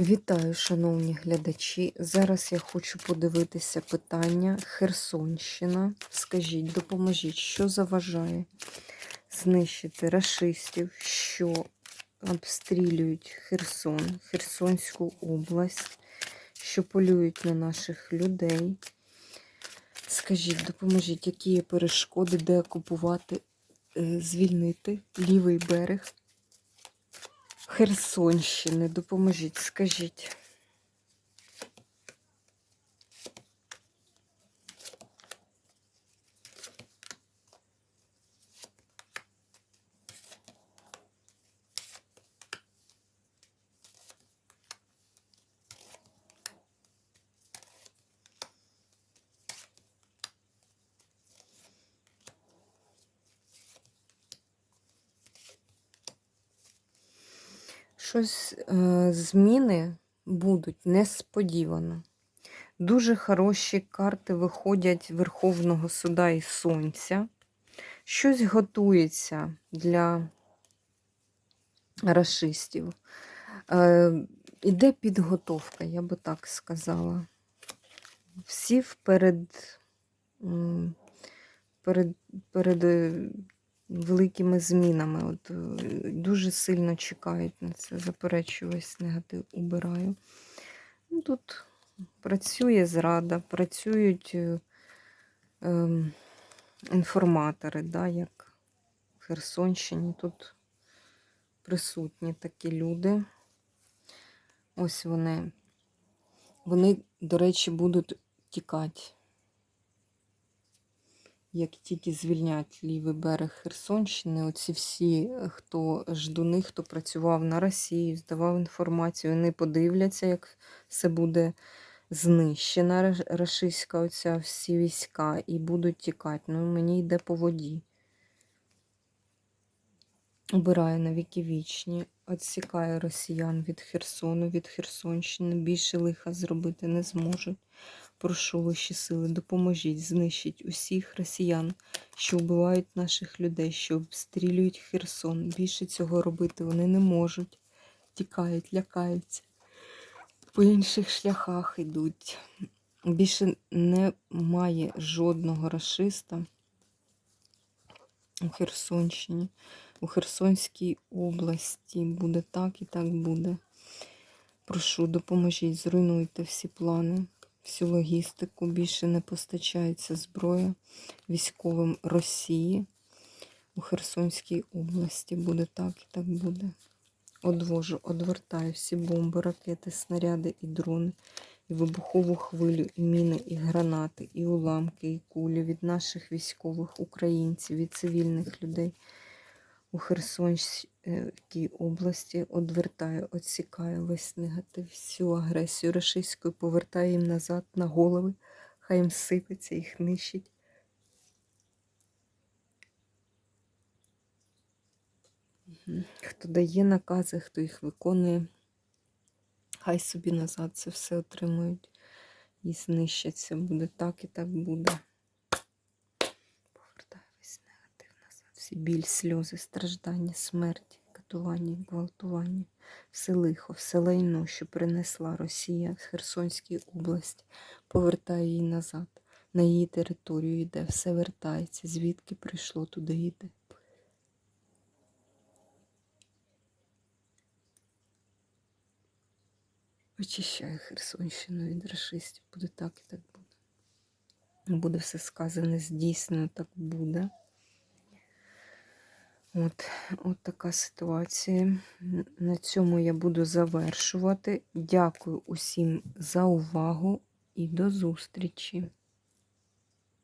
Вітаю, шановні глядачі. Зараз я хочу подивитися питання Херсонщина. Скажіть, допоможіть, що заважає знищити рашистів, що обстрілюють Херсон, Херсонську область, що полюють на наших людей. Скажіть, допоможіть, які є перешкоди, де окупувати, е, звільнити лівий берег Херсонщини. Допоможіть, скажіть. Щось е, зміни будуть несподівано. Дуже хороші карти виходять Верховного суда і Сонця. Щось готується для расистів. Е, іде підготовка, я би так сказала. Всі вперед, перед, перед е, великими змінами. От, е, дуже сильно чекають на це. Заперечую весь негатив убираю. Ну, Тут працює зрада, працюють е, е, інформатори, да, як в Херсонщині. Тут присутні такі люди. Ось вони. Вони, до речі, будуть тікати як тільки звільнять лівий берег Херсонщини, оці всі, хто ждуни, хто працював на Росію, здавав інформацію, вони подивляться, як все буде знищена рашистська оця всі війська, і будуть тікати. Ну, мені йде по воді. Обирає на віки вічні, відсікає росіян від Херсону, від Херсонщини. Більше лиха зробити не зможуть. Прошу вищі сили, допоможіть, знищіть усіх росіян, що вбивають наших людей, що обстрілюють Херсон. Більше цього робити вони не можуть. Тікають, лякаються, по інших шляхах йдуть. Більше немає жодного расиста у Херсонщині, у Херсонській області. Буде так і так буде. Прошу, допоможіть, зруйнуйте всі плани всю логістику, більше не постачається зброя військовим Росії у Херсонській області. Буде так і так буде. Одвожу, одвертаю всі бомби, ракети, снаряди і дрони, і вибухову хвилю, і міни, і гранати, і уламки, і кулі від наших військових українців, від цивільних людей у Херсонській області одвертає, відсікає весь негатив, всю агресію рашистську, повертає їм назад на голови, хай їм сипеться, їх нищить. Хто дає накази, хто їх виконує, хай собі назад це все отримують і знищаться. Буде так і так буде. Всі біль, сльози, страждання, смерть, катування, гвалтування, все лихо, все лайно, що принесла Росія в Херсонській області, повертає її назад. На її територію йде, все вертається, звідки прийшло, туди йде. Очищає Херсонщину від расистів. Буде так і так буде. Буде все сказане, здійснено, так буде. От, от така ситуація. На цьому я буду завершувати. Дякую усім за увагу і до зустрічі!